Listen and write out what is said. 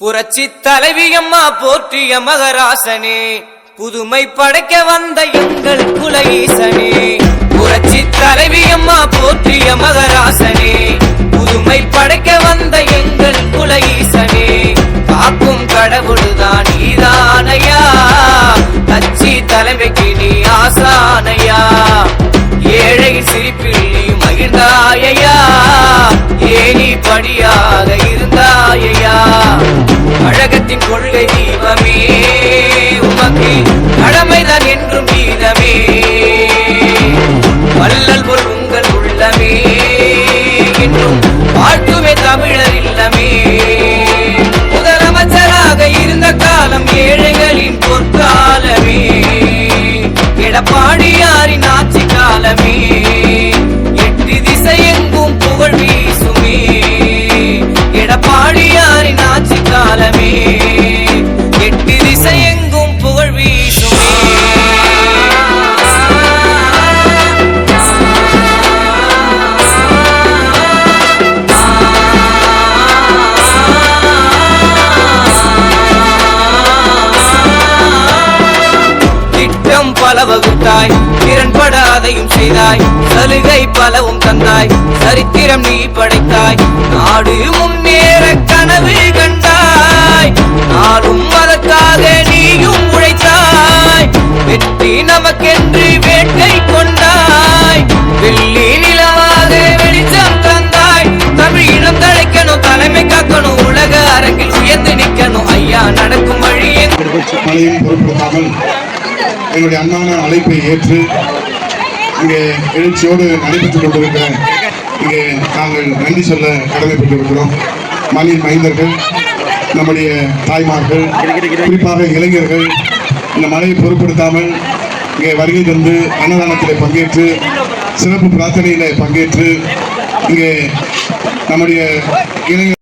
புரட்சி தலைவியம்மா போற்றிய மகராசனே புதுமை படைக்க வந்த எங்கள் குல ஈசனே புரட்சி தலைவியம்மா போற்றிய மகராசனே புதுமை படைக்க வந்த எங்கள் குல காக்கும் கடவுள்தான் நீதானையா கட்சி தலைமைக்கு நீ ஆசானையா. ஏழை சிரிப்பில் நீ மகிழ்ந்தாயா ஏனி படிய தமிழர் இல்லமே. பல வகுத்தாய் திறன்படாதையும் செய்தாய். சலுகை பலவும் தந்தாய். சரித்திரம் நீ படைத்தாய். நாடு முன்னேற கனவு கண்டாய். நாடும் அதற்காக நீயும் உழைத்தாய். வெற்றி நமக்கென்று வேட்டை கொண்டாய். வெள்ளி நிலமாக வெளிச்சம் தந்தாய். தமிழ் இனம் தழைக்கணும் தலைமை காக்கணும் உலக அரங்கில் உயர்ந்து நிற்கணும் ஐயா நடக்கும் வழியே எங்கும் மழையும் எங்களுடைய அன்பான அழைப்பை ஏற்று இங்கே எழுச்சியோடு நடைபெற்றுக் கொண்டிருக்கிற இங்கே நாங்கள் நன்றி சொல்ல கடமைப்பட்டிருக்கிறோம். மண்ணின் மைந்தர்கள் நம்முடைய தாய்மார்கள் குறிப்பாக இளைஞர்கள் இந்த மழையை பொருட்படுத்தாமல் இங்கே வருகை தந்து அன்னதானத்தில் பங்கேற்று சிறப்பு பிரார்த்தனையில் பங்கேற்று இங்கே நம்முடைய இளைஞர்